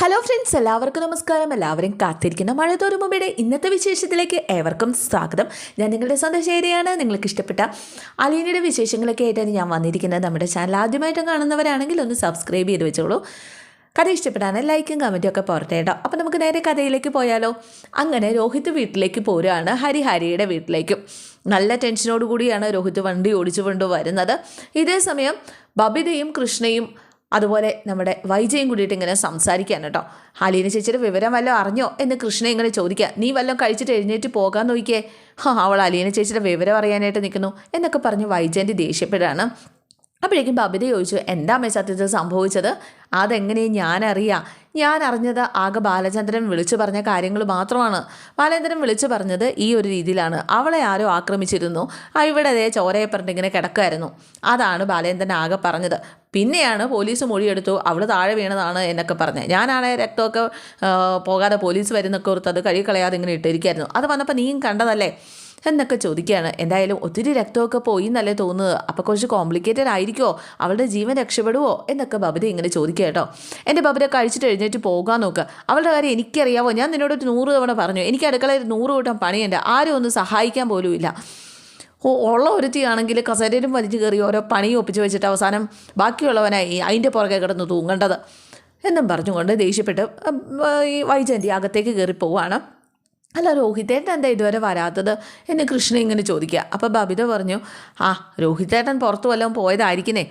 Hello friends എല്ലാവർക്കും നമസ്കാരം. എല്ലാവരും കാത്തിരിക്കുന്ന മഴ തോരുമ്പയുടെ ഇന്നത്തെ വിശേഷത്തിലേക്ക് ഏവർക്കും സ്വാഗതം. ഞാൻ നിങ്ങളുടെ സ്വന്തം ശൈലിയാണ് നിങ്ങൾക്ക് ഇഷ്ടപ്പെട്ട അലീനയുടെ വിശേഷങ്ങളൊക്കെ ആയിട്ടാണ് ഞാൻ വന്നിരിക്കുന്നത്. നമ്മുടെ ചാനൽ ആദ്യമായിട്ട് കാണുന്നവരാണെങ്കിൽ ഒന്ന് സബ്സ്ക്രൈബ് ചെയ്ത് വെച്ചോളൂ. കഥ ഇഷ്ടപ്പെട്ടാണ് ലൈക്കും കമന്റും ഒക്കെ പുറത്തേ കേട്ടോ അപ്പോൾ നമുക്ക് നേരെ കഥയിലേക്ക് പോയാലോ. അങ്ങനെ രോഹിത് വീട്ടിലേക്ക് പോരുകയാണ്. ഹരിഹാരിയുടെ വീട്ടിലേക്ക് വീട്ടിലേക്കും. നല്ല ടെൻഷനോടുകൂടിയാണ് രോഹിത് വണ്ടി ഓടിച്ചുകൊണ്ട് വരുന്നത്. ഇതേ സമയം ബബിതയും കൃഷ്ണയും അതുപോലെ നമ്മുടെ വൈജയും കൂടിയിട്ട് ഇങ്ങനെ സംസാരിക്കാൻ കേട്ടോ. ഹാലീന ചേച്ചിയുടെ വിവരം വല്ലതും അറിഞ്ഞോ എന്ന് കൃഷ്ണ ഇങ്ങനെ ചോദിക്കുക. നീ വല്ലതും കഴിച്ചിട്ട് എഴുന്നേറ്റ് പോകാൻ നോക്കിയേ? അവൾ അലീന ചേച്ചിയുടെ വിവരം അറിയാനായിട്ട് നിൽക്കുന്നു എന്നൊക്കെ പറഞ്ഞ് വൈജയന്റെ ദേഷ്യപ്പെടുകയാണ് അപ്പോഴേക്കും ബബിത ചോദിച്ചു എന്താ അമ്മേ സത്യത്തിൽ സംഭവിച്ചത്? അതെങ്ങനെ ഞാനറിയാം. ഞാൻ അറിഞ്ഞത് ആകെ ബാലചന്ദ്രൻ വിളിച്ചു പറഞ്ഞ കാര്യങ്ങൾ മാത്രമാണ്. ബാലചന്ദ്രൻ വിളിച്ചു പറഞ്ഞത് ഈ ഒരു രീതിയിലാണ്. അവളെ ആരോ ആക്രമിച്ചിരുന്നു. ഇവിടെ അതേ ചോരയെ പറഞ്ഞിട്ട് ഇങ്ങനെ കിടക്കുമായിരുന്നു അതാണ് ബാലേന്ദ്രൻ ആകെ പറഞ്ഞത്. പിന്നെയാണ് പോലീസ് മൊഴിയെടുത്തു അവൾ താഴെ വീണതാണ് എന്നൊക്കെ പറഞ്ഞത് ഞാനാണെ രക്തമൊക്കെ പോകാതെ പോലീസ് വരുന്നൊക്കെ ഓർത്ത് അത് കഴുകി കളയാതെ ഇങ്ങനെ ഇട്ടിരിക്കായിരുന്നു അത് വന്നപ്പോൾ നീയും കണ്ടതല്ലേ? എന്നൊക്കെ ചോദിക്കുകയാണ്. എന്തായാലും ഒത്തിരി രക്തമൊക്കെ പോയി എന്നല്ലേ തോന്നുന്നത്. അപ്പോൾ കുറച്ച് കോംപ്ലിക്കേറ്റഡ് ആയിരിക്കുമോ അവളുടെ ജീവൻ രക്ഷപ്പെടുവോ? എന്നൊക്കെ ബബിത ഇങ്ങനെ ചോദിക്കുക കേട്ടോ. എന്റെ ബബിത കഴിച്ചിട്ട് എഴുന്നേറ്റ് പോകാൻ നോക്കുക അവളുടെ കാര്യം എനിക്കറിയാവോ? ഞാൻ നിന്നോട് ഒരു നൂറ് തവണ പറഞ്ഞു. എനിക്ക് അടുക്കളയിൽ നൂറ് കൂട്ടം പണിയുണ്ട്. ആരും ഒന്ന് സഹായിക്കാൻ പോലും ഇല്ല. ഉള്ള ഒരുത്തിയാണെങ്കിൽ കസേരയിലും വലിച്ചു കയറി ഓരോ പണിയും ഒപ്പിച്ച് വെച്ചിട്ട് അവസാനം ബാക്കിയുള്ളവനായി അതിന്റെ പുറകെ കിടന്ന് തൂങ്ങേണ്ടത്. എന്നും പറഞ്ഞുകൊണ്ട് ദേഷ്യപ്പെട്ട് ഈ വൈജയന്തി അകത്തേക്ക് കയറി പോവാണ്. അല്ല രോഹിതേട്ടൻ എന്താ ഇതുവരെ വരാത്തത്? എന്ന് കൃഷ്ണൻ ഇങ്ങനെ ചോദിക്കുക. അപ്പോൾ ബബിത പറഞ്ഞു ആ രോഹിതേട്ടൻ പുറത്തു വല്ലതും പോയതായിരിക്കുന്നേ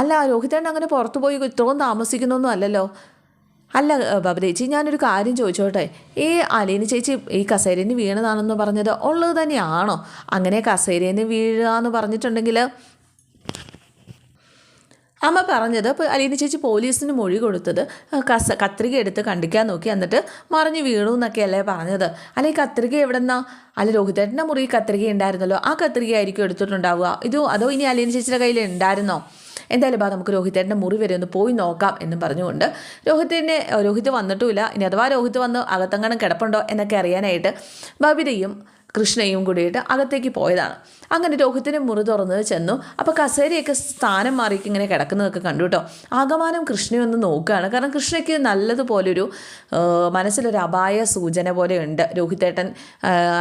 അല്ല രോഹിതേട്ടൻ അങ്ങനെ പുറത്തു പോയി ഇത്രയും താമസിക്കുന്നൊന്നും അല്ലല്ലോ. അല്ല ബബിത ചേച്ചി ഞാനൊരു കാര്യം ചോദിച്ചോട്ടെ. ഈ അലീന ചേച്ചി ഈ കസേരേന് വീണതാണെന്ന് പറഞ്ഞത് ഉള്ളത് തന്നെയാണോ? അങ്ങനെ കസേരേന് വീഴുക എന്ന് പറഞ്ഞിട്ടുണ്ടെങ്കിൽ അമ്മ പറഞ്ഞത് അലീന ചേച്ചി പോലീസിന് മൊഴി കൊടുത്തത് കസ കത്രിക എടുത്ത് കണ്ടിക്കാൻ നോക്കി എന്നിട്ട് മറിഞ്ഞു വീണു എന്നൊക്കെയല്ലേ പറഞ്ഞത്. അല്ലെ ഈ കത്രിക എവിടെന്നാ? അല്ല രോഹിതേട്ടന്റെ മുറി കത്രിക ഉണ്ടായിരുന്നല്ലോ. ആ കത്രിക ആയിരിക്കും എടുത്തിട്ടുണ്ടാവുക. ഇത് അതോ ഇനി അലീന ചേച്ചിയുടെ കയ്യിൽ ഉണ്ടായിരുന്നോ? എന്തായാലും ബാ നമുക്ക് രോഹിതേട്ടന്റെ മുറി വരെ ഒന്ന് പോയി നോക്കാം എന്നും പറഞ്ഞുകൊണ്ട് രോഹിത്തിനെ രോഹിത് വന്നിട്ടുമില്ല. ഇനി അഥവാ രോഹിത് വന്ന് അകത്തങ്ങണം കിടപ്പുണ്ടോ എന്നൊക്കെ അറിയാനായിട്ട് ബബിതയും കൃഷ്ണയും കൂടിയിട്ട് അകത്തേക്ക് പോയതാണ്. അങ്ങനെ രോഹിത്തിന് മുറി തുറന്ന് ചെന്നു. അപ്പോൾ കസേരയൊക്കെ സ്ഥാനം മാറിയിട്ട് ഇങ്ങനെ കിടക്കുന്നതൊക്കെ കണ്ടു കേട്ടോ. ആകമാനം കൃഷ്ണയൊന്ന് നോക്കുകയാണ്. കാരണം കൃഷ്ണയ്ക്ക് നല്ലതുപോലൊരു മനസ്സിലൊരു അപായ സൂചന പോലെ ഉണ്ട്. രോഹിതേട്ടൻ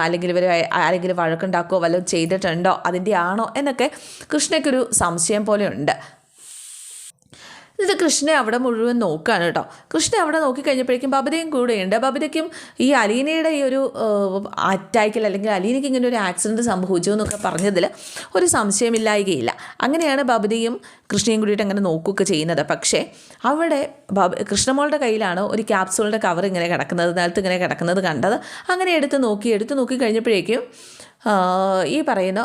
അല്ലെങ്കിൽ ഇവർ ആരെങ്കിലും വഴക്കുണ്ടാക്കുകയോ വല്ലതും ചെയ്തിട്ടുണ്ടോ? അതിന്റെ ആണോ എന്നൊക്കെ കൃഷ്ണയ്ക്കൊരു സംശയം പോലെ ഉണ്ട്. ഇത് കൃഷ്ണനെ അവിടെ മുഴുവൻ നോക്കുകയാണ് കേട്ടോ. കൃഷ്ണൻ അവിടെ നോക്കിക്കഴിഞ്ഞപ്പോഴേക്കും ബബിതയും കൂടെയുണ്ട്. ബബിതയ്ക്കും ഈ അലീനയുടെ ഈ ഒരു അറ്റാക്കിൽ അല്ലെങ്കിൽ അലീനയ്ക്ക് ഇങ്ങനെ ഒരു ആക്സിഡന്റ് സംഭവിച്ചു എന്നൊക്കെ പറഞ്ഞതിൽ ഒരു സംശയമില്ലായികയില്ല. അങ്ങനെയാണ് ബബിതയും കൃഷ്ണയും കൂടിയിട്ട് അങ്ങനെ നോക്കുകയൊക്കെ ചെയ്യുന്നത്. പക്ഷേ അവിടെ കൃഷ്ണമോളുടെ കയ്യിലാണ് ഒരു ക്യാപ്സൂളിന്റെ കവർ ഇങ്ങനെ കിടക്കുന്നത് നിലത്ത് ഇങ്ങനെ കിടക്കുന്നത് കണ്ടത്. അങ്ങനെ എടുത്ത് നോക്കി എടുത്ത് നോക്കി കഴിഞ്ഞപ്പോഴേക്കും ഈ പറയുന്ന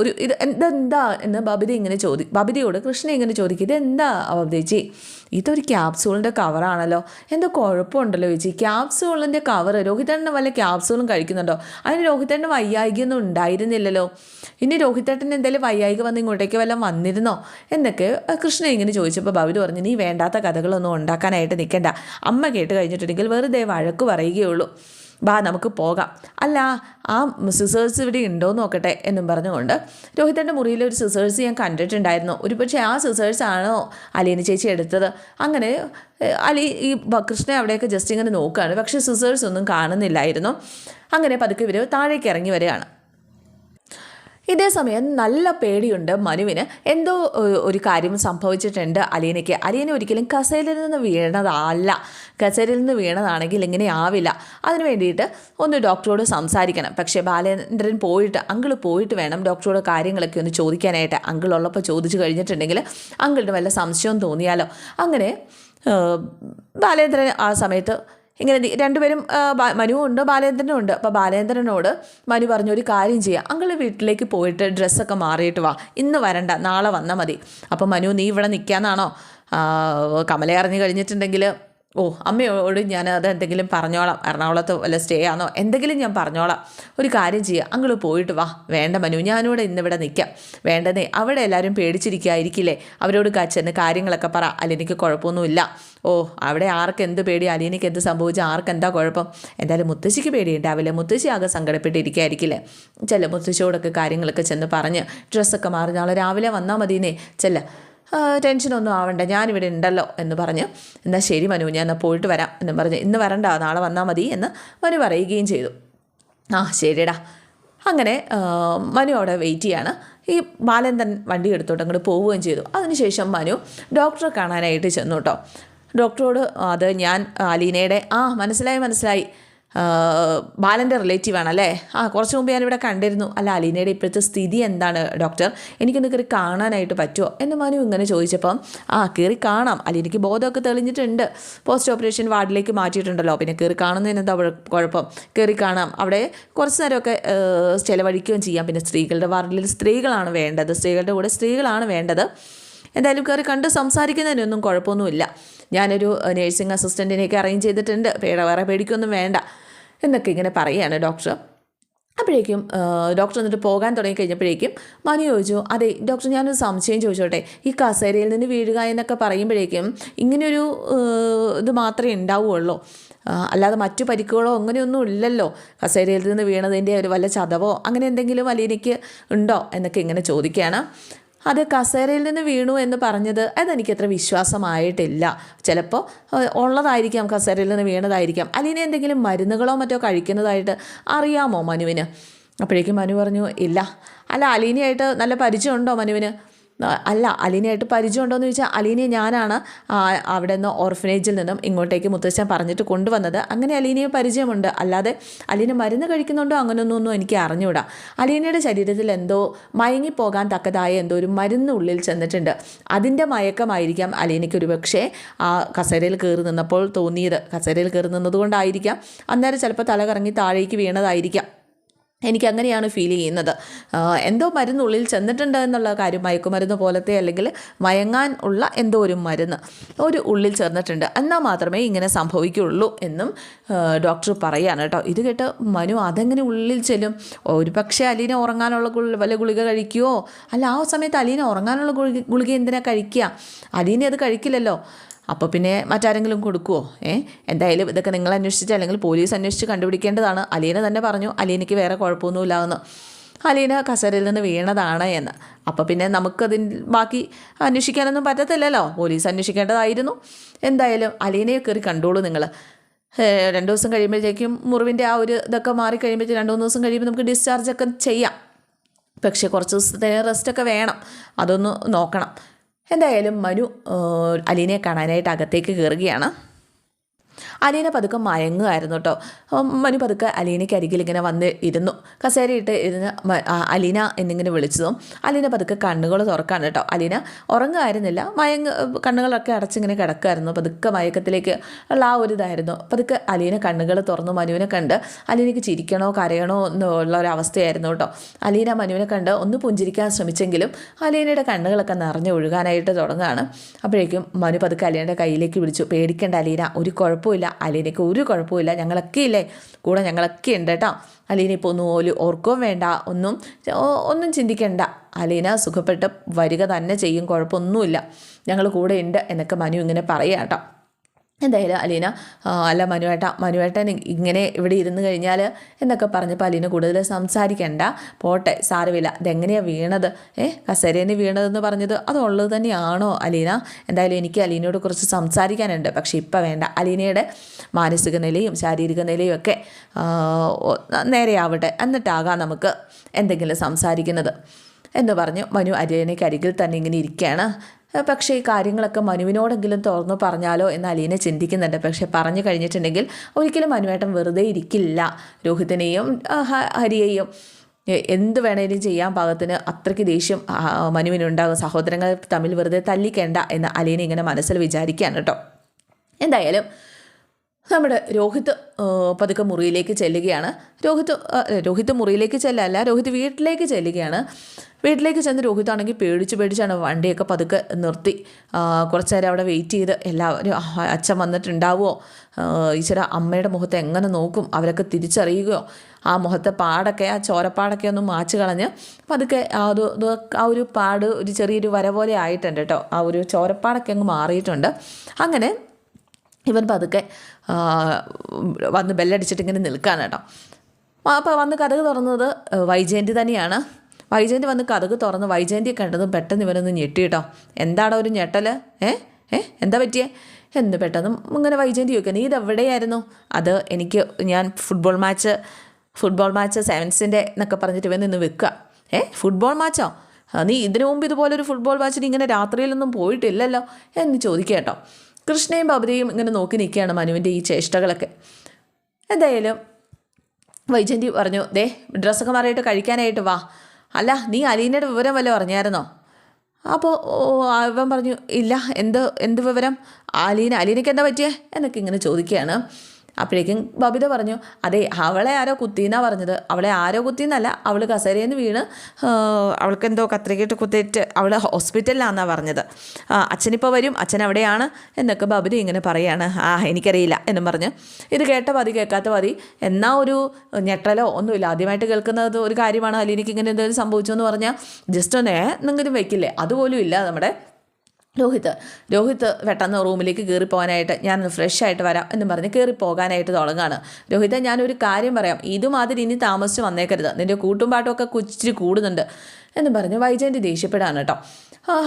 ഒരു ഇത് ഇതെന്താ എന്ന് ബബിത ഇങ്ങനെ ചോദി ബബിതയോട് കൃഷ്ണ ഇങ്ങനെ ചോദിക്കും ഇതെന്താ ബബിതേച്ചി ഇതൊരു ക്യാപ്സൂളിന്റെ കവറാണല്ലോ എന്തോ കുഴപ്പമുണ്ടല്ലോ ചേച്ചി? ക്യാപ്സൂളിന്റെ കവർ രോഹിതേട്ടന് വല്ല ക്യാപ്സൂളും കഴിക്കുന്നുണ്ടോ? അതിന് രോഹിതേട്ടന് വയ്യായികയൊന്നും ഉണ്ടായിരുന്നില്ലല്ലോ. ഇനി രോഹിതേട്ടൻ എന്തായാലും വയ്യായിക വന്ന് ഇങ്ങോട്ടേക്ക് വല്ലതും വന്നിരുന്നോ? എന്നൊക്കെ കൃഷ്ണൻ കൃഷ്ണ ഇങ്ങനെ ചോദിച്ചപ്പോൾ ബബിത പറഞ്ഞു നീ വേണ്ടാത്ത കഥകളൊന്നും ഉണ്ടാക്കാനായിട്ട് നിൽക്കണ്ട അമ്മ കേട്ട് കഴിഞ്ഞിട്ടുണ്ടെങ്കിൽ വെറുതെ വഴക്ക് പറയുകയുള്ളൂ. ബാ നമുക്ക് പോകാം. അല്ല ആ സിസേഴ്സ് ഇവിടെ ഉണ്ടോ നോക്കട്ടെ എന്നും പറഞ്ഞുകൊണ്ട് രോഹിതന്റെ മുറിയിൽ ഒരു സിസേഴ്സ് ഞാൻ കണ്ടിട്ടുണ്ടായിരുന്നു. ഒരു പക്ഷേ ആ സിസേഴ്സ് ആണോ അലീന ചേച്ചി എടുത്തത്? അങ്ങനെ അലി ഈ ബ- കൃഷ്ണ അവിടെയൊക്കെ ജസ്റ്റ് ഇങ്ങനെ നോക്കുകയാണ് പക്ഷേ സിസേഴ്സ് ഒന്നും കാണുന്നില്ലായിരുന്നു. അങ്ങനെ പതുക്കെ ഇവർ താഴേക്ക് ഇറങ്ങി വരികയാണ്. ഇതേ സമയം നല്ല പേടിയുണ്ട് മനുവിന്. എന്തോ ഒരു കാര്യം സംഭവിച്ചിട്ടുണ്ട് അലീനയ്ക്ക്. അലീന ഒരിക്കലും കസേരയിൽ നിന്ന് വീണതല്ല. കസേരയിൽ നിന്ന് വീണതാണെങ്കിൽ ഇങ്ങനെ ആവില്ല അതിന് വേണ്ടിയിട്ട് ഒന്ന് ഡോക്ടറോട് സംസാരിക്കണം. പക്ഷേ ബാലേന്ദ്രൻ പോയിട്ട് അങ്കിൾ പോയിട്ട് വേണം ഡോക്ടറോട് കാര്യങ്ങളൊക്കെ ഒന്ന് ചോദിക്കാനായിട്ട്. അങ്കിൾ ഉള്ളപ്പോൾ ചോദിച്ചു കഴിഞ്ഞിട്ടുണ്ടെങ്കിൽ അങ്കിളിന് വല്ല സംശയവും തോന്നിയാലോ? അങ്ങനെ ബാലേന്ദ്രൻ ആ സമയത്ത് ഇങ്ങനെ രണ്ടുപേരും മനുവും ഉണ്ട് ബാലേന്ദ്രനും ഉണ്ട്. അപ്പോൾ ബാലേന്ദ്രനോട് മനു പറഞ്ഞു ഒരു കാര്യം ചെയ്യാം. അങ്കിൾ വീട്ടിലേക്ക് പോയിട്ട് ഡ്രസ്സൊക്കെ മാറിയിട്ട് വാ. ഇന്ന് വരണ്ട. നാളെ വന്നാൽ മതി. അപ്പോൾ മനു നീ ഇവിടെ നിൽക്കാന്നാണോ കമല അറിഞ്ഞു കഴിഞ്ഞിട്ടുണ്ടെങ്കിൽ ഓ അമ്മയോട് ഞാൻ അത് എന്തെങ്കിലും പറഞ്ഞോളാം. എറണാകുളത്ത് വല്ല സ്റ്റേ ആണോ എന്തെങ്കിലും ഞാൻ പറഞ്ഞോളാം. ഒരു കാര്യം ചെയ്യുക അങ്ങൾ പോയിട്ട് വാ. വേണ്ട മനു ഞാനിവിടെ ഇന്നിവിടെ നിൽക്കാം വേണ്ടതേ അവിടെ എല്ലാവരും പേടിച്ചിരിക്കുകയായിരിക്കില്ലേ അവരോട് ചെന്ന് കാര്യങ്ങളൊക്കെ പറ. അലീനയ്ക്ക് കുഴപ്പമൊന്നുമില്ല. ഓ അവിടെ ആർക്ക് എന്ത് പേടി? അലീനയ്ക്ക് എന്ത് സംഭവിച്ചു? ആർക്ക് എന്താ കുഴപ്പം? എന്തായാലും മുത്തശ്ശിക്ക് പേടിയുണ്ടാവില്ല? മുത്തശ്ശി ആകെ സങ്കടപ്പെട്ടിരിക്കുകയായിരിക്കില്ലേ ചെല്ല മുത്തശ്ശിയോടൊക്കെ കാര്യങ്ങളൊക്കെ ചെന്ന് പറഞ്ഞ് ഡ്രസ്സൊക്കെ മാറി. നാളെ രാവിലെ വന്നാൽ മതിയെന്നേ. ചെല്ല ടെൻഷനൊന്നും ആവണ്ട. ഞാനിവിടെ ഉണ്ടല്ലോ എന്ന് പറഞ്ഞ് എന്നാൽ ശരി മനു ഞാൻ എന്നാൽ പോയിട്ട് വരാം എന്ന് പറഞ്ഞ് ഇന്ന് വരണ്ട നാളെ വന്നാൽ മതി എന്ന് മനു പറയുകയും ചെയ്തു. ആ ശരിടാ അങ്ങനെ മനു അവിടെ വെയിറ്റ് ചെയ്യാണ്. ഈ ബാലൻ വണ്ടി എടുത്തോട്ട് അങ്ങോട്ട് പോവുകയും ചെയ്തു. അതിനുശേഷം മനു ഡോക്ടറെ കാണാനായിട്ട് ചെന്നു കേട്ടോ ഡോക്ടറോട് അത് ഞാൻ അലീനയുടെ ആ മനസ്സിലായി മനസ്സിലായി. ബാലന്റെ റിലേറ്റീവാണ് അല്ലേ? ആ കുറച്ച് മുമ്പ് ഞാനിവിടെ കണ്ടിരുന്നു. അല്ല അലീനയുടെ ഇപ്പോഴത്തെ സ്ഥിതി എന്താണ് ഡോക്ടർ എനിക്കൊന്ന് കയറി കാണാനായിട്ട് പറ്റുമോ എന്ന് മനു ഇങ്ങനെ ചോദിച്ചപ്പം ആ കയറി കാണാം. അലീനയ്ക്ക് ബോധമൊക്കെ തെളിഞ്ഞിട്ടുണ്ട്. പോസ്റ്റ് ഓപ്പറേഷൻ വാർഡിലേക്ക് മാറ്റിയിട്ടുണ്ടല്ലോ. പിന്നെ കയറി കാണുന്നതിന് എന്താ കുഴ- കുഴപ്പം? കയറി കാണാം. അവിടെ കുറച്ച് നേരമൊക്കെ ചിലവഴിക്കുകയും ചെയ്യാം. പിന്നെ സ്ത്രീകളുടെ വാർഡിൽ സ്ത്രീകളാണ് വേണ്ടത്. സ്ത്രീകളുടെ കൂടെ സ്ത്രീകളാണ് വേണ്ടത്. എന്തായാലും കയറി കണ്ട് സംസാരിക്കുന്നതിനൊന്നും കുഴപ്പമൊന്നുമില്ല. ഞാനൊരു നേഴ്സിംഗ് അസിസ്റ്റന്റിനെയൊക്കെ അറേഞ്ച് ചെയ്തിട്ടുണ്ട്. പേട വേറെ പേടിക്കൊന്നും വേണ്ട. എന്നൊക്കെ ഇങ്ങനെ പറയുകയാണ് ഡോക്ടർ അപ്പോഴേക്കും ഡോക്ടർ എന്നിട്ട് പോകാൻ തുടങ്ങി കഴിഞ്ഞപ്പോഴേക്കും മനു ചോദിച്ചു അതെ ഡോക്ടർ ഞാനൊരു സംശയം ചോദിച്ചോട്ടെ. ഈ കസേരയിൽ നിന്ന് വീഴുക എന്നൊക്കെ പറയുമ്പോഴേക്കും ഇങ്ങനെയൊരു ഇത് മാത്രമേ ഉണ്ടാവുകയുള്ളൂ. അല്ലാതെ മറ്റു പരിക്കുകളോ അങ്ങനെയൊന്നും ഇല്ലല്ലോ. കസേരയിൽ നിന്ന് വീണതിന്റെ ഒരു വല്ല ചതവോ അങ്ങനെ എന്തെങ്കിലും വലിയ ഉണ്ടോ? എന്നൊക്കെ ഇങ്ങനെ ചോദിക്കുകയാണ്. അത് കസേരയിൽ നിന്ന് വീണു എന്ന് പറഞ്ഞത് അതെനിക്ക് അത്ര വിശ്വാസമായിട്ടില്ല ചിലപ്പോൾ ഉള്ളതായിരിക്കാം കസേരയിൽ നിന്ന് വീണതായിരിക്കാം. അല്ലെങ്കിൽ എന്തെങ്കിലും മരുന്നുകളോ മറ്റോ കഴിക്കുന്നതായിട്ട് അറിയാമോ മനുവിന്? അപ്പോഴേക്കും മനു പറഞ്ഞു ഇല്ല. അല്ല അലീനയായിട്ട് നല്ല പരിചയമുണ്ടോ മനുവിന്? അല്ല അലീനയായിട്ട് പരിചയമുണ്ടോ എന്ന് ചോദിച്ചാൽ അലീനയെ ഞാനാണ് അവിടെ നിന്ന് ഓർഫനേജിൽ നിന്നും ഇങ്ങോട്ടേക്ക് മുത്തച്ഛൻ പറഞ്ഞിട്ട് കൊണ്ടുവന്നത്. അങ്ങനെ അലീനയെ പരിചയമുണ്ട്. അല്ലാതെ അലീന മരുന്ന് കഴിക്കുന്നുണ്ടോ അങ്ങനെയൊന്നും എനിക്ക് അറിഞ്ഞൂടാ. അലീനയുടെ ശരീരത്തിൽ എന്തോ മയങ്ങിപ്പോകാൻ തക്കതായ എന്തോ ഒരു മരുന്ന് ഉള്ളിൽ ചെന്നിട്ടുണ്ട്. അതിന്റെ മയക്കമായിരിക്കാം അലീനയ്ക്ക് ഒരു പക്ഷേ ആ കസേരയിൽ കയറി നിന്നപ്പോൾ തോന്നിയത്. കസേരയിൽ കയറി നിന്നതുകൊണ്ടായിരിക്കാം. അന്നേരം ചിലപ്പോൾ തല കറങ്ങി താഴേക്ക് വീണതായിരിക്കാം. എനിക്ക് അങ്ങനെയാണ് ഫീൽ ചെയ്യുന്നത് എന്തോ മരുന്നുള്ളിൽ ചെന്നിട്ടുണ്ട് എന്നുള്ള കാര്യം മയക്കുമരുന്ന് പോലത്തെ അല്ലെങ്കിൽ മയങ്ങാൻ ഉള്ള എന്തോ ഒരു മരുന്ന് ഒരു ഉള്ളിൽ ചേർന്നിട്ടുണ്ട്. എന്നാൽ മാത്രമേ ഇങ്ങനെ സംഭവിക്കുള്ളൂ എന്നും ഡോക്ടർ പറയാണ് കേട്ടോ. ഇത് കേട്ട് മനു അതെങ്ങനെ ഉള്ളിൽ ചെല്ലും? ഒരു പക്ഷേ അലീന ഉറങ്ങാനുള്ള വല്ല ഗുളിക കഴിക്കുമോ അല്ല ആ സമയത്ത് അലീന ഉറങ്ങാനുള്ള ഗുളിക ഗുളിക എന്തിനാ കഴിക്കുക? അലീന അത് കഴിക്കില്ലല്ലോ. അപ്പോൾ പിന്നെ മറ്റാരെങ്കിലും കൊടുക്കുമോ ഏ? എന്തായാലും ഇതൊക്കെ നിങ്ങൾ അന്വേഷിച്ചിട്ട് അല്ലെങ്കിൽ പോലീസ് അന്വേഷിച്ച് കണ്ടുപിടിക്കേണ്ടതാണ്. അലീന തന്നെ പറഞ്ഞു അലീനയ്ക്ക് വേറെ കുഴപ്പമൊന്നുമില്ല എന്ന് അലീന കസരയിൽ നിന്ന് വീണതാണ് എന്ന്. അപ്പോൾ പിന്നെ നമുക്കതിൽ ബാക്കി അന്വേഷിക്കാനൊന്നും പറ്റത്തില്ലല്ലോ. പോലീസ് അന്വേഷിക്കേണ്ടതായിരുന്നു. എന്തായാലും അലീനയെ കയറി കണ്ടോളൂ നിങ്ങൾ. രണ്ട് ദിവസം കഴിയുമ്പോഴത്തേക്കും മുറിവിന്റെ ആ ഒരു ഇതൊക്കെ മാറി കഴിയുമ്പോഴത്തേക്കും രണ്ട് മൂന്ന് ദിവസം കഴിയുമ്പോൾ നമുക്ക് ഡിസ്ചാർജ് ഒക്കെ ചെയ്യാം. പക്ഷേ കുറച്ച് ദിവസത്തെ റെസ്റ്റൊക്കെ വേണം. അതൊന്ന് നോക്കണം. എന്തായാലും മനു ഏഹ്, അലീനയെ കാണാനായിട്ട് അകത്തേക്ക് കയറുകയാണ് അലീന പതുക്കെ മയങ്ങുമായിരുന്നു കേട്ടോ. മനു പതുക്കെ അലീനയ്ക്ക് അരികിൽ ഇങ്ങനെ വന്ന് ഇരുന്നു. കസേരയിട്ട് ഇരുന്ന് അലീന എന്നിങ്ങനെ വിളിച്ചതും അലീന പതുക്കെ കണ്ണുകൾ തുറക്കാണ് കേട്ടോ. അലീന ഉറങ്ങുമായിരുന്നില്ല മയങ്ങ് കണ്ണുകളൊക്കെ അടച്ചിങ്ങനെ കിടക്കുമായിരുന്നു പതുക്കെ മയക്കത്തിലേക്ക് ഉള്ള ആ ഒരു ഇതായിരുന്നു. പതുക്കെ അലീന കണ്ണുകൾ തുറന്നു മനുവിനെ കണ്ട് അലീനയ്ക്ക് ചിരിക്കണോ കരയണോ എന്നുള്ള ഒരു അവസ്ഥയായിരുന്നു കേട്ടോ. അലീന മനുവിനെ കണ്ട് ഒന്ന് പുഞ്ചിരിക്കാൻ ശ്രമിച്ചെങ്കിലും അലീനയുടെ കണ്ണുകളൊക്കെ നിറഞ്ഞു ഒഴുകാനായിട്ട് തുടങ്ങുകയാണ്. അപ്പോഴേക്കും മനു പതുക്കെ അലീനയുടെ കയ്യിലേക്ക് വിളിച്ചു. പേടിക്കേണ്ട അലീന ഒരു കുഴപ്പമില്ല. അലീനയ്ക്ക് ഒരു കുഴപ്പമില്ല. ഞങ്ങളൊക്കെ ഇല്ലേ കൂടെ ഞങ്ങളൊക്കെ ഉണ്ട് കേട്ടോ. അലീന ഇപ്പോൾ ഒന്നും ഓൽ ഓർക്കുകയും വേണ്ട. ഒന്നും ഒന്നും ചിന്തിക്കേണ്ട. അലീന സുഖപ്പെട്ട് വരിക തന്നെ ചെയ്യും. കുഴപ്പമൊന്നുമില്ല. ഞങ്ങൾ കൂടെ ഉണ്ട് എന്നൊക്കെ മനു ഇങ്ങനെ പറയാം കേട്ടോ. എന്തായാലും അലീന അല്ല മനുവേട്ട മനുവേട്ടൻ ഇങ്ങനെ ഇവിടെ ഇരുന്ന് കഴിഞ്ഞാൽ എന്നൊക്കെ പറഞ്ഞപ്പോൾ അലീന കൂടുതൽ സംസാരിക്കണ്ട. പോട്ടെ സാരമില്ല. ഇതെങ്ങനെയാണ് വീണത്? ഏ കസേരേനെ വീണതെന്ന് പറഞ്ഞത് അതുള്ളത് തന്നെയാണോ അലീന? എന്തായാലും എനിക്ക് അലീനയോട് കുറച്ച് സംസാരിക്കാനുണ്ട്. പക്ഷേ ഇപ്പം വേണ്ട. അലീനയുടെ മാനസിക നിലയും ശാരീരിക നിലയും ഒക്കെ നേരെയാവട്ടെ. എന്നിട്ടാകാം നമുക്ക് എന്തെങ്കിലും സംസാരിക്കുന്നത്. എന്ന് പറഞ്ഞു. മനു അലീനയ്ക്ക് അരികിൽ തന്നെ ഇങ്ങനെ ഇരിക്കുകയാണ്. പക്ഷേ ഈ കാര്യങ്ങളൊക്കെ മനുവിനോടെങ്കിലും തുറന്നു പറഞ്ഞാലോ എന്ന് അലീന ചിന്തിക്കുന്നുണ്ട്. പക്ഷേ പറഞ്ഞു കഴിഞ്ഞിട്ടുണ്ടെങ്കിൽ ഒരിക്കലും മനുവേട്ടൻ വെറുതെ ഇരിക്കില്ല. രോഹിതിനെയും ഹരിയെയും എന്ത് വേണേലും ചെയ്യാൻ പാകത്തിന് അത്രയ്ക്ക് ദേഷ്യം മനുവിനുണ്ടാകും. സഹോദരങ്ങൾ തമ്മിൽ വെറുതെ തല്ലിക്കേണ്ട എന്ന് അലീന ഇങ്ങനെ മനസ്സിൽ വിചാരിക്കുകയാണ് കേട്ടോ. എന്തായാലും നമ്മുടെ രോഹിത് പതുക്കെ മുറിയിലേക്ക് ചെല്ലുകയാണ്. രോഹിത് രോഹിത് മുറിയിലേക്ക് ചെല്ലല്ല രോഹിത് വീട്ടിലേക്ക് ചെല്ലുകയാണ്. വീട്ടിലേക്ക് ചെന്ന് രോഹിത് ആണെങ്കിൽ പേടിച്ച് പേടിച്ചാണ് വണ്ടിയൊക്കെ പതുക്കെ നിർത്തി. കുറച്ച് നേരം അവിടെ വെയിറ്റ് ചെയ്ത് എല്ലാവരും അച്ഛൻ വന്നിട്ടുണ്ടാവുമോ ഈശ്വര അമ്മയുടെ മുഖത്ത് എങ്ങനെ നോക്കും? അവരൊക്കെ തിരിച്ചറിയുകയോ? ആ മുഖത്തെ പാടൊക്കെ ആ ചോരപ്പാടൊക്കെ ഒന്ന് മാച്ച് കളഞ്ഞ് പതുക്കെ ഒരു ആ ഒരു പാട് ഒരു ചെറിയൊരു വര പോലെ ആയിട്ടുണ്ട് കേട്ടോ. ആ ഒരു ചോരപ്പാടൊക്കെ അങ്ങ് മാറിയിട്ടുണ്ട്. അങ്ങനെ ഇവൻ പതുക്കെ വന്ന് ബെല്ലടിച്ചിട്ട് ഇങ്ങനെ നിൽക്കുകയാണ് കേട്ടോ. അപ്പോൾ വന്ന് കഥക് തുറന്നത് വൈജയന്തി തന്നെയാണ്. വൈജയന്തി വന്ന് കഥക് തുറന്ന് വൈജയന്തി കണ്ടതും പെട്ടെന്ന് ഇവനൊന്ന് ഞെട്ടി കേട്ടോ. എന്താടാ ഒരു ഞെട്ടൽ ഏ? ഏ? എന്താ പറ്റിയേ? എന്ന് പെട്ടെന്ന് ഇങ്ങനെ വൈജയന്തി ചോദിക്കുക നീ ഇതെവിടെയായിരുന്നു? അത് എനിക്ക് ഞാൻ ഫുട്ബോൾ മാച്ച് ഫുട്ബോൾ മാച്ച് സെവൻസിന്റെ എന്നൊക്കെ പറഞ്ഞിട്ട് ഇവൻ നിന്ന് വെക്കുക ഏ? ഫുട്ബോൾ മാച്ചോ നീ ഇതിനു മുമ്പ് ഇതുപോലൊരു ഫുട്ബോൾ മാച്ചിന് ഇങ്ങനെ രാത്രിയിലൊന്നും പോയിട്ടില്ലല്ലോ? എന്ന് ചോദിക്കുക കേട്ടോ. കൃഷ്ണയും ബബിതയും ഇങ്ങനെ നോക്കി നിൽക്കുകയാണ് മനുവിന്റെ ഈ ചേഷ്ടകളൊക്കെ. എന്തായാലും വൈജന്തി പറഞ്ഞു ദേ ഡ്രസ്സൊക്കെ മാറിയിട്ട് കഴിക്കാനായിട്ട് വാ. അല്ല നീ അലീനയുടെ വിവരം വല്ലതും അറിഞ്ഞായിരുന്നോ? അപ്പോൾ അവൻ പറഞ്ഞു ഇല്ല എന്ത് എന്ത് വിവരം? അലീന അലീനയ്ക്ക് എന്താ പറ്റിയേ? എന്നൊക്കെ ഇങ്ങനെ ചോദിക്കുകയാണ്. അപ്പോഴേക്കും ബബിത പറഞ്ഞു അതെ അവളെ ആരോ കുത്തിയെന്നാണ് പറഞ്ഞത്. അവളെ ആരോ കുത്തിന്നല്ല അവൾ കസേരയിൽ വീണ് അവൾക്ക് എന്തോ കത്രികയിട്ട് കുത്തിയിട്ട് അവൾ ഹോസ്പിറ്റലിലാണെന്നാണ് പറഞ്ഞത്. അച്ഛനിപ്പോൾ വരും അച്ഛൻ അവിടെയാണ് എന്നൊക്കെ ബബിത ഇങ്ങനെ പറയാണ്. ആ എനിക്കറിയില്ല എന്നും പറഞ്ഞ്. ഇത് കേട്ട മതി കേൾക്കാത്ത മതി എന്നാ ഒരു ഞെട്ടലോ ഒന്നുമില്ല. ആദ്യമായിട്ട് കേൾക്കുന്നത് ഒരു കാര്യമാണ്? അലീനയ്ക്ക് ഇങ്ങനെ എന്തെങ്കിലും സംഭവിച്ചു എന്ന് പറഞ്ഞാൽ ജസ്റ്റ് ഒന്ന് എന്തെങ്കിലും വയ്ക്കില്ലേ അതുപോലും ഇല്ല നമ്മുടെ രോഹിത് രോഹിത് പെട്ടെന്ന് റൂമിലേക്ക് കയറിപ്പോകാനായിട്ട് ഞാൻ ഫ്രഷ് ആയിട്ട് വരാം എന്ന് പറഞ്ഞ് കയറി പോകാനായിട്ട് തുടങ്ങുകയാണ് രോഹിത് ഞാനൊരു കാര്യം പറയാം. ഇതുമാതിരി ഇനി താമസിച്ച് വന്നേക്കരുത്. നിന്റെ കൂട്ടും പാട്ടുമൊക്കെ കുച്ചിരി കൂടുന്നുണ്ട് എന്ന് പറഞ്ഞ് വൈജയന്തി ദേഷ്യപ്പെടാണ് കേട്ടോ.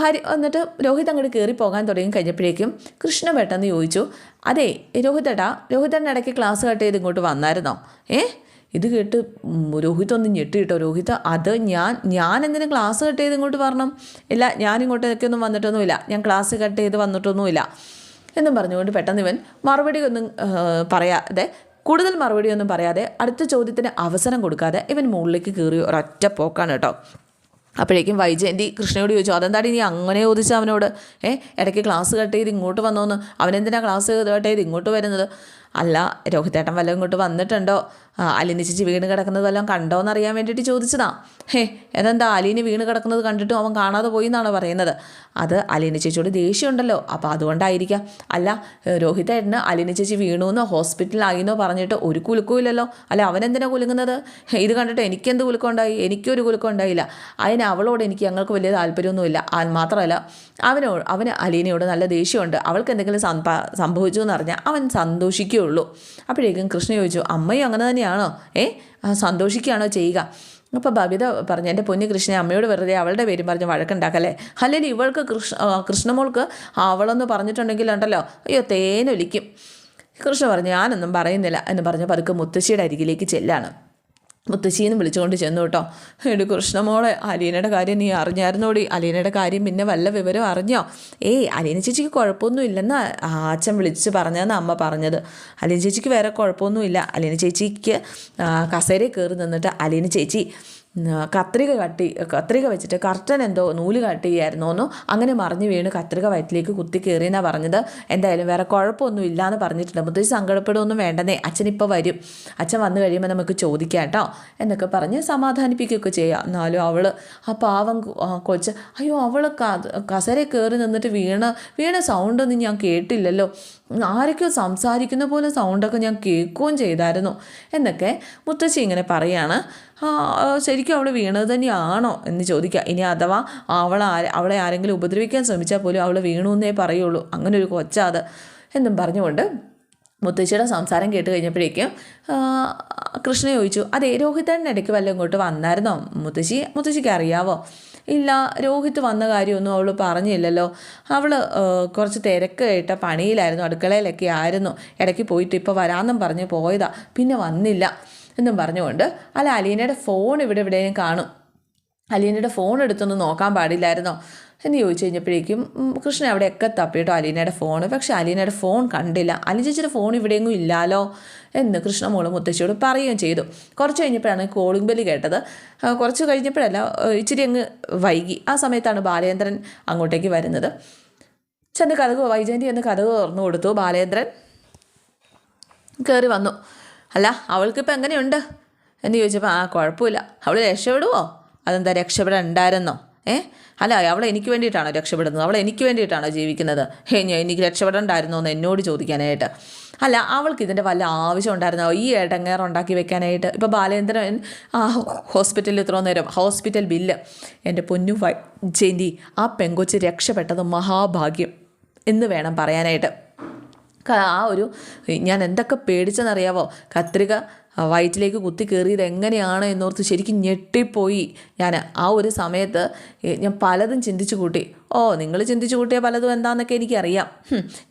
ഹരി എന്നിട്ട് രോഹിത് അങ്ങോട്ട് കയറി പോകാൻ തുടങ്ങി കഴിഞ്ഞപ്പോഴേക്കും കൃഷ്ണ പെട്ടെന്ന് ചോദിച്ചു അതെ രോഹിതേട്ടാ രോഹിതേട്ടൻ ഇടയ്ക്ക് ക്ലാസ് കട്ട് ചെയ്ത് ഇങ്ങോട്ട് വന്നായിരുന്നോ? ഏ? ഇത് കേട്ട് രോഹിത് ഒന്ന് ഞെട്ടി കേട്ടോ രോഹിത് അത് ഞാൻ ഞാൻ എന്തിനും ക്ലാസ് കട്ട് ചെയ്ത് ഇങ്ങോട്ട് പറഞ്ഞു ഇല്ല ഞാൻ ഒന്നും വന്നിട്ടൊന്നുമില്ല. ഞാൻ ക്ലാസ് കട്ട് ചെയ്ത് വന്നിട്ടൊന്നുമില്ല. എന്നും പറഞ്ഞുകൊണ്ട് പെട്ടെന്ന് ഇവൻ മറുപടി ഒന്നും പറയാതെ കൂടുതൽ മറുപടി ഒന്നും പറയാതെ അടുത്ത ചോദ്യത്തിന് അവസരം കൊടുക്കാതെ ഇവൻ മുകളിലേക്ക് കയറി ഒരൊറ്റ പോക്കാണ് കേട്ടോ. അപ്പോഴേക്കും വൈജയന്തി കൃഷ്ണയോട് ചോദിച്ചു അതെന്താണ് ഇനി അങ്ങനെ ചോദിച്ചു അവനോട്? ഏ ഇടയ്ക്ക് ക്ലാസ് കട്ട് ചെയ്ത് ഇങ്ങോട്ട് വന്നോന്ന്? അവനെന്തിനാണ് ക്ലാസ് കട്ട് ചെയ്ത് ഇങ്ങോട്ട് വരുന്നത്? അല്ല രോഹിതേട്ടൻ വല്ലതും ഇങ്ങോട്ട് വന്നിട്ടുണ്ടോ? അലിനി ചേച്ചി വീണ് കിടക്കുന്നത് വല്ലതും കണ്ടോ എന്നറിയാൻ വേണ്ടിയിട്ട് ചോദിച്ചതാ. ഹേ അതെന്താ അലീന് വീണ് കിടക്കുന്നത് കണ്ടിട്ടും അവൻ കാണാതെ പോയി എന്നാണ് പറയുന്നത്? അത് അലീന ചേച്ചിയോട് ദേഷ്യമുണ്ടല്ലോ അപ്പോൾ അതുകൊണ്ടായിരിക്കാം. അല്ല രോഹിതേട്ടന് അലീന ചേച്ചി എന്നോ ഹോസ്പിറ്റലിലായിന്നോ പറഞ്ഞിട്ട് ഒരു കുലുക്കവും ഇല്ലല്ലോ. അല്ല അവനെന്തിനാ കുലുങ്ങുന്നത്? ഇത് കണ്ടിട്ട് എനിക്കെന്ത് കുലുക്കം ഉണ്ടായി എനിക്കൊരു കുലുക്കം ഉണ്ടായില്ല അതിന് അവളോട് എനിക്ക് ഞങ്ങൾക്ക് വലിയ താല്പര്യമൊന്നുമില്ല. മാത്രമല്ല അവനോട് അവന് അലീനയോട് നല്ല ദേഷ്യമുണ്ട്. അവൾക്ക് എന്തെങ്കിലും സംഭ സംഭവിച്ചു എന്ന് അറിഞ്ഞാൽ അവൻ സന്തോഷിക്കുകയുള്ളൂ. അപ്പോഴേക്കും കൃഷ്ണ ചോദിച്ചു അമ്മയും അങ്ങനെ തന്നെയാണോ? ഏ സന്തോഷിക്കുകയാണോ ചെയ്യുക? അപ്പോൾ ബബിത പറഞ്ഞു എന്റെ പൊന്നു കൃഷ്ണ അമ്മയോട് വെറുതെ അവളുടെ പേരും പറഞ്ഞ് വഴക്കുണ്ടാക്കല്ലേ? അല്ലെങ്കിൽ ഇവൾക്ക് കൃഷ്ണ കൃഷ്ണമോൾക്ക് അവളൊന്ന് പറഞ്ഞിട്ടുണ്ടെങ്കിൽ ഉണ്ടല്ലോ അയ്യോ തേനൊലിക്കും. കൃഷ്ണ പറഞ്ഞു ഞാനൊന്നും പറയുന്നില്ല എന്ന് പറഞ്ഞ് പതുക്കെ മുത്തശ്ശിയുടെ അരികിലേക്ക് ചെല്ലാണ്. മുത്തശ്ശീന്ന് വിളിച്ചുകൊണ്ട് ചെന്നു കേട്ടോ. എടി കൃഷ്ണമോളെ അലീനയുടെ കാര്യം നീ അറിഞ്ഞായിരുന്നോടി. അലീനയുടെ കാര്യം പിന്നെ വല്ല വിവരം അറിഞ്ഞോ? ഏയ് അലീന ചേച്ചിക്ക് കുഴപ്പമൊന്നും ഇല്ലെന്ന് അച്ഛൻ വിളിച്ച് പറഞ്ഞതെന്ന് അമ്മ പറഞ്ഞത്. അലീന ചേച്ചിക്ക് വേറെ കുഴപ്പമൊന്നുമില്ല. അലീന ചേച്ചിക്ക് കസേരയിൽ കയറി നിന്നിട്ട് അലീന ചേച്ചി കത്രിക കട്ടി കത്രിക വെച്ചിട്ട് കർട്ടൻ എന്തോ നൂൽ കട്ട് അങ്ങനെ മറിഞ്ഞു വീണ് കത്രിക വയറ്റിലേക്ക് കുത്തി കയറിയെന്നാണ് പറഞ്ഞത്. എന്തായാലും വേറെ കുഴപ്പമൊന്നും ഇല്ലയെന്ന് പറഞ്ഞിട്ടുണ്ട്. മുത്തശ്ശി സങ്കടപ്പെടുകയൊന്നും വേണ്ടെന്നേ. അച്ഛൻ ഇപ്പോൾ വരും. അച്ഛൻ വന്നു കഴിയുമ്പോൾ നമുക്ക് ചോദിക്കാം കേട്ടോ. എന്നൊക്കെ പറഞ്ഞ് സമാധാനിപ്പിക്കുകയൊക്കെ ചെയ്യാം. എന്നാലും അവൾ ആ പാവം കൊച്ച് അയ്യോ അവൾ കസരെ കയറി നിന്നിട്ട് വീണ വീണ സൗണ്ടൊന്നും ഞാൻ കേട്ടില്ലല്ലോ. ആരൊക്കെയോ സംസാരിക്കുന്ന പോലെ സൗണ്ടൊക്കെ ഞാൻ കേൾക്കുകയും ചെയ്തായിരുന്നു. എന്നൊക്കെ മുത്തശ്ശി ഇങ്ങനെ പറയാണ്. ശരിക്കും അവൾ വീണത് തന്നെയാണോ എന്ന് ചോദിക്കുക. ഇനി അഥവാ അവൾ അവളെ ആരെങ്കിലും ഉപദ്രവിക്കാൻ ശ്രമിച്ചാൽ പോലും അവൾ വീണു എന്നേ പറയുള്ളൂ. അങ്ങനെ ഒരു കൊച്ചാത് എന്നും പറഞ്ഞുകൊണ്ട് മുത്തശ്ശിയുടെ സംസാരം കേട്ട് കഴിഞ്ഞപ്പോഴേക്കും കൃഷ്ണ ചോദിച്ചു അതെ രോഹിതേട്ടൻ ഇടയ്ക്ക് വല്ലതും ഇങ്ങോട്ട് വന്നായിരുന്നോ? മുത്തശ്ശി മുത്തശ്ശിക്ക് അറിയാവോ? ഇല്ല രോഹിത് വന്ന കാര്യമൊന്നും അവൾ പറഞ്ഞില്ലല്ലോ. അവൾ കുറച്ച് തിരക്കായിട്ട പണിയിലായിരുന്നു അടുക്കളയിലൊക്കെ ആയിരുന്നു. ഇടയ്ക്ക് പോയിട്ട് ഇപ്പോൾ വരാമെന്നും പറഞ്ഞ് പോയതാ. പിന്നെ വന്നില്ല എന്നും പറഞ്ഞുകൊണ്ട് അല്ല അലീനയുടെ ഫോൺ ഇവിടെ എവിടെയും കാണും. അലീനയുടെ ഫോൺ എടുത്തൊന്നും നോക്കാൻ പാടില്ലായിരുന്നോ? എന്ന് ചോദിച്ചു കഴിഞ്ഞപ്പോഴേക്കും കൃഷ്ണൻ അവിടെയൊക്കെ തപ്പിയിട്ടോ? അലീനയുടെ ഫോൺ പക്ഷേ അലീനയുടെ ഫോൺ കണ്ടില്ല. അലി ചേച്ചിയുടെ ഫോൺ ഇവിടെയെങ്ങും ഇല്ലാലോ? എന്ന് കൃഷ്ണ മോൾ മുത്തശ്ശിയോട് പറയുകയും ചെയ്തു. കുറച്ച് കഴിഞ്ഞപ്പോഴാണ് കോളിംഗ് ബെല്ല് കേട്ടത്. കുറച്ച് കഴിഞ്ഞപ്പോഴല്ല ഇച്ചിരി അങ്ങ് വൈകി. ആ സമയത്താണ് ബാലേന്ദ്രൻ അങ്ങോട്ടേക്ക് വരുന്നത്. ചെന്ന് കഥക് വൈജയന്തി എന്ന് കഥക് തുറന്നു കൊടുത്തു. ബാലേന്ദ്രൻ കയറി വന്നു. അല്ല അവൾക്കിപ്പോൾ എങ്ങനെയുണ്ട്? എന്ന് ചോദിച്ചപ്പോൾ ആ കുഴപ്പമില്ല. അവൾ രക്ഷപ്പെടുവോ? അതെന്താ രക്ഷപ്പെടാൻ ഉണ്ടായിരുന്നോ ഏ? അല്ല അവൾ എനിക്ക് വേണ്ടിയിട്ടാണോ രക്ഷപ്പെടുന്നത്? അവൾ എനിക്ക് വേണ്ടിയിട്ടാണോ ജീവിക്കുന്നത്? ഹേ എനിക്ക് രക്ഷപ്പെടേണ്ടായിരുന്നോ എന്ന് എന്നോട് ചോദിക്കാനായിട്ട്. അല്ല അവൾക്ക് ഇതിന്റെ വല്ല ആവശ്യം ഉണ്ടായിരുന്നോ? ഈ ഏട്ടങ്ങേറെ ഉണ്ടാക്കി വെക്കാനായിട്ട്? ഇപ്പോൾ ബാലേന്ദ്രൻ ആ ഹോസ്പിറ്റലിൽ ഇത്ര നേരം ഹോസ്പിറ്റൽ ബില്ല് എന്റെ പൊന്നു ജയന്തി ആ പെങ്കൊച്ച് രക്ഷപ്പെട്ടത് മഹാഭാഗ്യം എന്ന് വേണം പറയാനായിട്ട്. ആ ഒരു ഞാൻ എന്തൊക്കെ പേടിച്ചെന്നറിയാവോ? കത്രിക വയറ്റിലേക്ക് കുത്തി കയറിയത് എങ്ങനെയാണ് എന്നോർത്ത് ശരിക്കും ഞെട്ടിപ്പോയി. ഞാൻ ആ ഒരു സമയത്ത് ഞാൻ പലതും ചിന്തിച്ചു കൂട്ടി. ഓ നിങ്ങൾ ചിന്തിച്ചു കൂട്ടിയ പലതും എന്താണെന്നൊക്കെ എനിക്കറിയാം.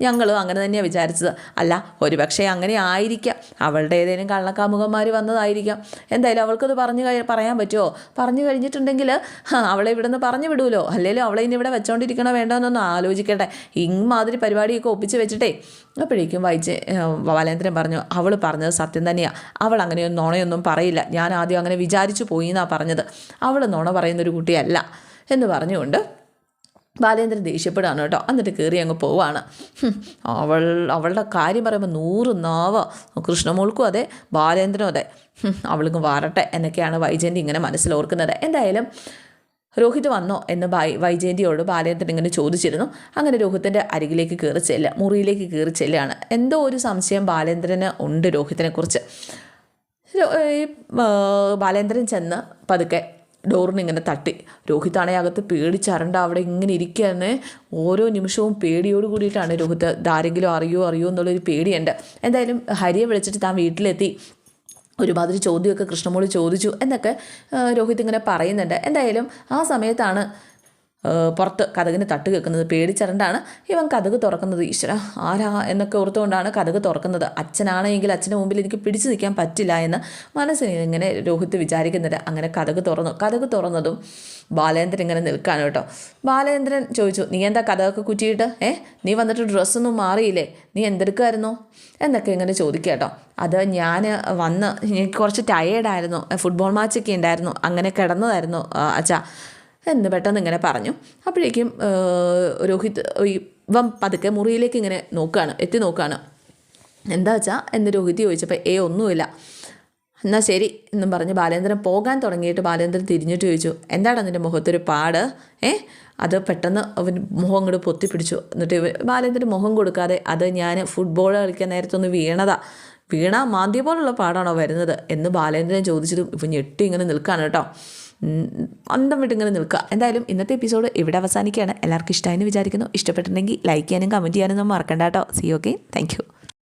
ഞങ്ങളും അങ്ങനെ തന്നെയാണ് വിചാരിച്ചത്. അല്ല ഒരു പക്ഷേ അങ്ങനെ ആയിരിക്കാം. അവളുടെ ഏതെങ്കിലും കള്ളക്കാമുകന്മാർ വന്നതായിരിക്കാം. എന്തായാലും അവൾക്കത് പറഞ്ഞു പറയാൻ പറ്റുമോ പറഞ്ഞു കഴിഞ്ഞിട്ടുണ്ടെങ്കിൽ അവളെ ഇവിടെ നിന്ന് പറഞ്ഞു വിടുമല്ലോ അല്ലെങ്കിലും അവളെ ഇനി ഇവിടെ വെച്ചോണ്ടിരിക്കണോ വേണ്ടോ എന്നൊന്ന് ആലോചിക്കട്ടെ. ഇമാതിരി പരിപാടിയൊക്കെ ഒപ്പിച്ച് വെച്ചിട്ടേ. അപ്പോഴേക്കും വായിച്ച് ബാലേന്ദ്രൻ പറഞ്ഞു അവൾ പറഞ്ഞത് സത്യം തന്നെയാണ് അവൾ അങ്ങനെയൊന്നും നുണയൊന്നും പറയില്ല. ഞാൻ ആദ്യം അങ്ങനെ വിചാരിച്ചു പോയി എന്നാണ് പറഞ്ഞത്. അവൾ നുണ പറയുന്നൊരു കുട്ടിയല്ല. എന്ന് പറഞ്ഞുകൊണ്ട് ബാലേന്ദ്രൻ ദേഷ്യപ്പെടുകയാണ് കേട്ടോ. എന്നിട്ട് കയറി അങ്ങ് പോവാണ്. അവൾ അവളുടെ കാര്യം പറയുമ്പോൾ നൂറ് നാവ്. കൃഷ്ണമോൾക്കും അതെ ബാലേന്ദ്രനും അതെ. അവൾക്കും വരട്ടെ എന്നൊക്കെയാണ് വൈജയന്തി ഇങ്ങനെ മനസ്സിലോർക്കുന്നത് എന്തായാലും രോഹിത് വന്നോ എന്ന് ബൈ വൈജയന്തിയോട് ബാലേന്ദ്രൻ ഇങ്ങനെ ചോദിച്ചിരുന്നു. അങ്ങനെ രോഹിത്തിന്റെ അരികിലേക്ക് കയറി ചെല്ല മുറിയിലേക്ക് കയറി ചെല്ലുകയാണ് എന്തോ ഒരു സംശയം ബാലേന്ദ്രന് ഉണ്ട് രോഹിത്തിനെ കുറിച്ച് ഈ ബാലേന്ദ്രൻ ചെന്ന് പതുക്കെ ഡോറിന് ഇങ്ങനെ തട്ടി. രോഹിത്താണെ അകത്ത് പേടിച്ചരണ്ട അവിടെ ഇങ്ങനെ ഇരിക്കുകയെന്ന് ഓരോ നിമിഷവും പേടിയോട് കൂടിയിട്ടാണ് രോഹിത് ഇതാരെങ്കിലും അറിയോ അറിയോ എന്നുള്ളൊരു പേടിയുണ്ട്. എന്തായാലും ഹരിയെ വിളിച്ചിട്ട് താൻ വീട്ടിലെത്തി. ഒരുമാതിരി ചോദ്യമൊക്കെ കൃഷ്ണമോളി ചോദിച്ചു എന്നൊക്കെ രോഹിത് ഇങ്ങനെ പറയുന്നുണ്ട്. എന്തായാലും ആ സമയത്താണ് പുറത്ത് കഥകിന് തട്ട് കേൾക്കുന്നത് പേടിച്ചരണ്ടാണ് ഇവൻ കഥക് തുറക്കുന്നത്. ഈശ്വര ആരാ എന്നൊക്കെ ഓർത്തുകൊണ്ടാണ് കഥക് തുറക്കുന്നത്. അച്ഛനാണെങ്കിൽ അച്ഛന്റെ മുമ്പിൽ എനിക്ക് പിടിച്ചു നിൽക്കാൻ പറ്റില്ല എന്ന് മനസ്സിന് ഇങ്ങനെ രോഹിത് വിചാരിക്കുന്നത് അങ്ങനെ കഥക് തുറന്നു. കഥക് തുറന്നതും ബാലേന്ദ്രൻ ഇങ്ങനെ നിൽക്കാണ് കേട്ടോ. ബാലേന്ദ്രൻ ചോദിച്ചു നീ എന്താ കഥകൊക്കെ കുറ്റിയിട്ട്? ഏ നീ വന്നിട്ട് ഡ്രസ്സൊന്നും മാറിയില്ലേ? നീ എന്തെടുക്കുമായിരുന്നു എന്നൊക്കെ ഇങ്ങനെ ചോദിക്കുക കേട്ടോ. അത് ഞാൻ വന്ന് എനിക്ക് കുറച്ച് ടയേർഡായിരുന്നു ഫുട്ബോൾ മാച്ചൊക്കെ ഉണ്ടായിരുന്നു. അങ്ങനെ കിടന്നതായിരുന്നു അച്ഛാ. എന്ന് പെട്ടെന്ന് ഇങ്ങനെ പറഞ്ഞു. അപ്പോഴേക്കും രോഹിത് ഇവം ഇവൻ പതുക്കെ മുറിയിലേക്ക് ഇങ്ങനെ നോക്കുകയാണ് എത്തി നോക്കുകയാണ് എന്താ വെച്ചാൽ എന്ന് രോഹിത് ചോദിച്ചപ്പോൾ ഏ ഒന്നുമില്ല. എന്നാൽ ശരി എന്നും പറഞ്ഞ് ബാലേന്ദ്രൻ പോകാൻ തുടങ്ങിയിട്ട് ബാലേന്ദ്രൻ തിരിഞ്ഞിട്ട് ചോദിച്ചു എന്താണ് അതിന്റെ മുഖത്തൊരു പാട്? ഏ അത് പെട്ടെന്ന് അവൻ മുഖം അങ്ങോട്ട് പൊത്തിപ്പിടിച്ചു. എന്നിട്ട് ബാലേന്ദ്രൻ മുഖം കൊടുക്കാതെ അത് ഞാൻ ഫുട്ബോൾ കളിക്കാൻ നേരത്തൊന്ന് വീണതാ. വീണ മാന്തിയ പോലുള്ള പാടാണോ വരുന്നത്? എന്ന് ബാലേന്ദ്രൻ ചോദിച്ചതും ഇപ്പം ഞെട്ടി ഇങ്ങനെ നിൽക്കുകയാണ് കേട്ടോ. അന്തം വിട്ടിങ്ങനെ നിൽക്കുക. എന്തായാലും ഇന്നത്തെ എപ്പിസോഡ് ഇവിടെ അവസാനിക്കുകയാണ്. എല്ലാവർക്കും ഇഷ്ടമായെന്ന് വിചാരിക്കുന്നു. ഇഷ്ടപ്പെട്ടിട്ടുണ്ടെങ്കിൽ ലൈക്ക് ചെയ്യാനും കമന്റ് ചെയ്യാനും ഒന്നും മറക്കണ്ട കേട്ടോ. C okay thank